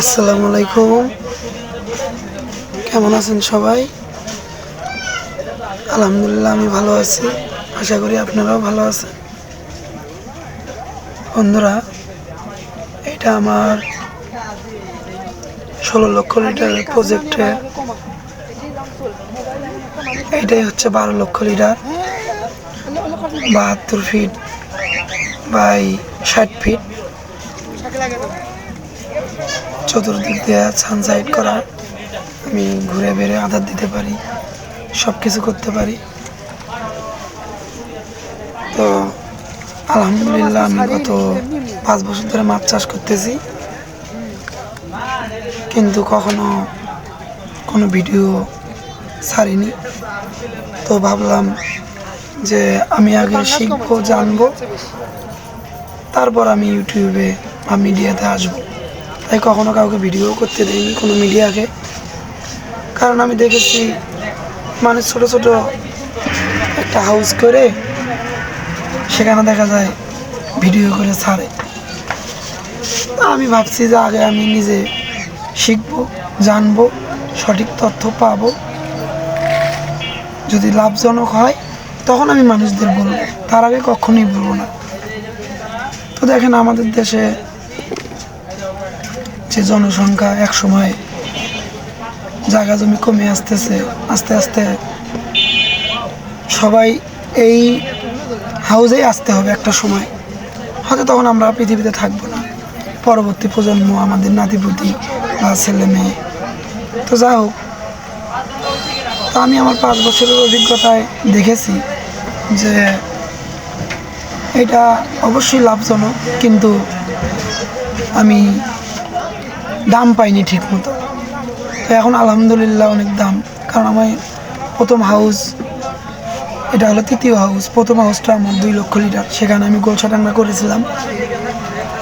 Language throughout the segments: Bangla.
আসসালামু আলাইকুম। কেমন আছেন সবাই? আলহামদুলিল্লাহ, আমি ভালো আছি। আশা করি আপনারাও ভালো আছেন। বন্ধুরা, এটা আমার ষোলো লক্ষ লিটার প্রজেক্টের এটাই হচ্ছে বারো লক্ষ লিটার। বাহাত্তর ফিট বাই ষাট ফিট চতুর্দিক দিয়ে সানসাইড করা আমি ঘুরে বেড়ে আধার দিতে পারি সব কিছু করতে পারি। তো আলহামদুলিল্লাহ, আমি গত পাঁচ বছর ধরে মাছ চাষ করতেছি। কিন্তু কখনো কোনো ভিডিও ছাড়িনি। তো ভাবলাম যে আমি আগে শিখব, জানব। তারপর আমি ইউটিউবে বা মিডিয়াতে আসব। তাই কখনো কাউকে ভিডিও করতে দেয়নি কোনো মিডিয়াকে। কারণ আমি দেখেছি মানুষ ছোট ছোট একটা হাউস করে সেখানে দেখা যায় ভিডিও করে ছাড়ে। আমি ভাবছি যে আগে আমি নিজে শিখব, জানব, সঠিক তথ্য পাবো। যদি লাভজনক হয়, তখন আমি মানুষদের বলব। তার আগে কখনোই বলব না। দেখেন আমাদের দেশে যে জনসংখ্যা এক সময় জায়গা জমি কমে আসতেছে, আস্তে আস্তে সবাই এই হাউজেই আসতে হবে একটা সময়। হয়তো তখন আমরা পৃথিবীতে থাকব না। পরবর্তী প্রজন্ম আমাদের নাতিপুতি বা ছেলে মেয়ে। তো যা হোক, তো আমি আমার পাঁচ বছরের অভিজ্ঞতায় দেখেছি যে এটা অবশ্যই লাভজনক, কিন্তু আমি দাম পাইনি ঠিক মতো তো এখন আলহামদুলিল্লাহ অনেক দাম, কারণ আমার প্রথম হাউস এটা হলো তৃতীয় হাউস প্রথম হাউসটা আমার দুই লক্ষ লিটার, সেখানে আমি গোলসাটাঙ্গা করেছিলাম।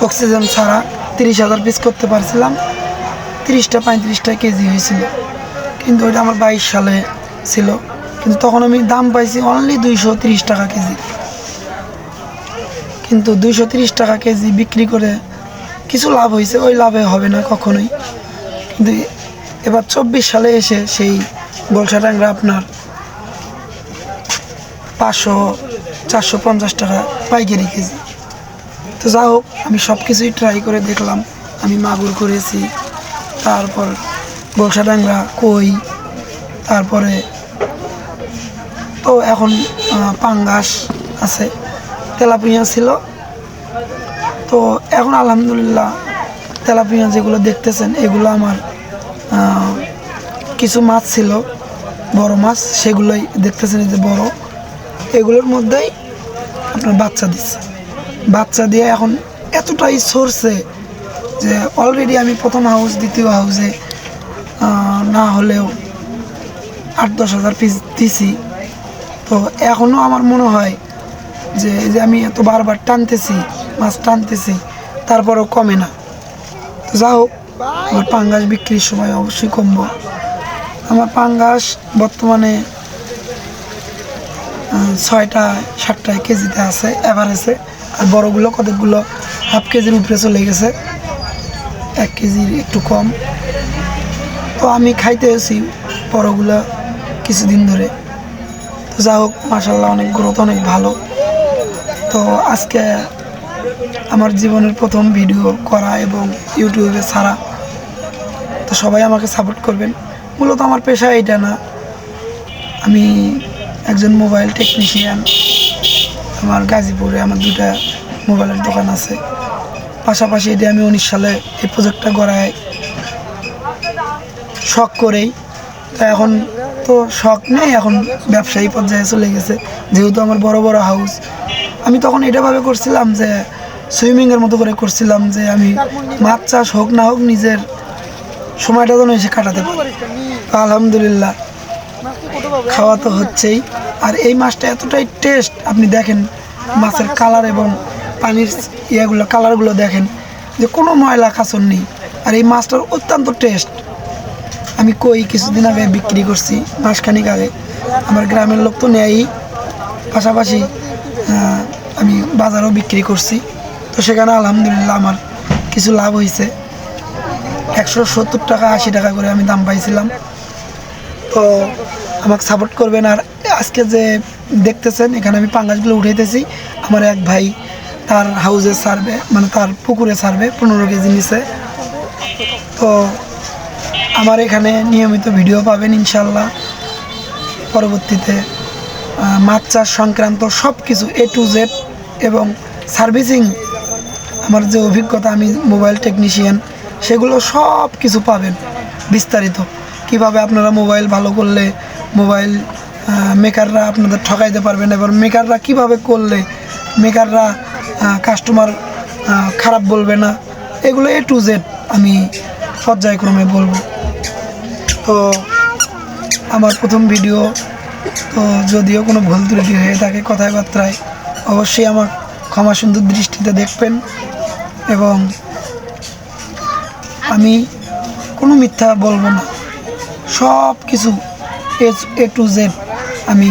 অক্সিজেন ছাড়া তিরিশ হাজার পিস করতে পারছিলাম, তিরিশটা পঁয়ত্রিশটা কেজি হয়েছিল। কিন্তু ওইটা আমার বাইশ সালে ছিল। কিন্তু তখন আমি দাম পাইছি অনলি দুইশো তিরিশ টাকা কেজি। কিন্তু দুইশো তিরিশ টাকা কেজি বিক্রি করে কিছু লাভ হয়েছে, ওই লাভে হবে না কখনোই। কিন্তু এবার চব্বিশ সালে এসে সেই বলসা ট্যাংরা আপনার পাঁচশো, চারশো পঞ্চাশ টাকা পাইকারি কেজি। তো যা হোক, আমি সব কিছুই ট্রাই করে দেখলাম, আমি মাগুর করেছি, তারপর বলসা ট্যাংরা, কই, তারপরে তো এখন পাঙ্গাস আছে। তেলাপিয়া ছিল। তো এখন আলহামদুলিল্লাহ তেলাপিয়া যেগুলো দেখতেছেন, এগুলো আমার কিছু মাছ ছিল, বড় মাছ, সেগুলোই দেখতেছেন যে বড়। এগুলোর মধ্যেই আপনার বাচ্চা দিচ্ছে। বাচ্চা দিয়ে এখন এতটাই সরছে যে অলরেডি আমি প্রথম হাউস দ্বিতীয় হাউসে না হলেও আট দশ হাজার পিস দিছি। তো এখনও আমার মনে হয় যে এই যে আমি এত বারবার টানতেছি, মাছ টানতেছি, তারপরেও কমে না। তো যা হোক, আমার পাঙ্গাস বিক্রির সময় অবশ্যই কমবো। আমার পাঙ্গাস বর্তমানে ছয়টা সাতটায় কেজিতে আছে অ্যাভারেজে আর বড়গুলো, কতগুলো হাফ কেজির উপরে চলে গেছে। এক কেজির একটু কম। তো আমি খাইতে এসেছি বড়গুলো কিছুদিন ধরে। তো যা হোক মাসাল্লাহ অনেক গ্রোথ অনেক ভালো। তো আজকে আমার জীবনের প্রথম ভিডিও করা এবং ইউটিউবে ছাড়া। তো সবাই আমাকে সাপোর্ট করবেন। মূলত আমার পেশা এটা না। আমি একজন মোবাইল টেকনিশিয়ান আমার গাজীপুরে আমার দুটা মোবাইলের দোকান আছে। পাশাপাশি এটা আমি উনিশ সালে এই প্রজেক্টটা গড়ায় শখ করেই। তা এখন তো শখ নেই, এখন ব্যবসায়ী পর্যায়ে চলে গেছে। যেহেতু আমার বড় বড় হাউস আমি তখন এটাভাবে করছিলাম যে সুইমিংয়ের মতো করে করছিলাম যে আমি মাছ চাষ হোক না হোক নিজের সময়টা যেন এসে কাটাতে পারি। আলহামদুলিল্লাহ, খাওয়া তো হচ্ছেই। আর এই মাছটা এতটাই টেস্ট আপনি দেখেন মাছের কালার এবং পানির ইয়েগুলো কালারগুলো দেখেন, যে কোনো ময়লা কাঁচন নেই। আর এই মাছটার অত্যন্ত টেস্ট আমি কই, কিছুদিন আগে বিক্রি করছি মাসখানিক আগে। আমার গ্রামের লোক তো নেয়ই। পাশাপাশি আমি বাজারও বিক্রি করছি। তো সেখানে আলহামদুলিল্লাহ আমার কিছু লাভ হয়েছে একশো সত্তর টাকা, আশি টাকা করে আমি দাম পাইছিলাম। তো আমাকে সাপোর্ট করবেন। আর আজকে যে দেখতেছেন, এখানে আমি পাঙ্গাসগুলো উঠাইতেছি। আমার এক ভাই, তার হাউজে সারবে মানে তার পুকুরে সারবে পনেরো কেজি নিচে তো আমার এখানে নিয়মিত ভিডিও পাবেন ইনশাল্লাহ। পরবর্তীতে মাছ চাষ সংক্রান্ত সব কিছু এ টু জেড এবং সার্ভিসিং, আমার যে অভিজ্ঞতা, আমি মোবাইল টেকনিশিয়ান, সেগুলো সব কিছু পাবেন বিস্তারিত। কীভাবে আপনারা মোবাইল ভালো করলে মোবাইল মেকাররা আপনাদের ঠকাইতে পারবেন এবার মেকাররা কীভাবে করলে মেকাররা কাস্টমার খারাপ বলবে না, এগুলো এ টু জেড আমি পর্যায়ক্রমে বলব। তো আমার প্রথম ভিডিও তো যদিও কোনো ভুল ত্রুটি হয়ে থাকে কথায় বার্তায় অবশ্যই আমার ক্ষমা সুন্দর দৃষ্টিতে দেখবেন এবং আমি কোনো মিথ্যা বলব না। সব কিছু এ টু জেড আমি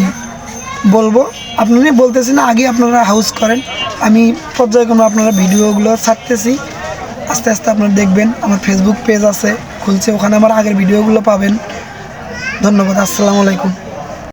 বলব। আপনারা বলতেছি না আগে আপনারা হাউস করেন। আমি পর্যায়ক্রমে আপনারা ভিডিওগুলো ছাড়তেছি। আস্তে আস্তে আপনারা দেখবেন, আমার ফেসবুক পেজ আছে। খুলছে ওখানে আমার আগের ভিডিওগুলো পাবেন। ধন্যবাদ আসসালামু আলাইকুম।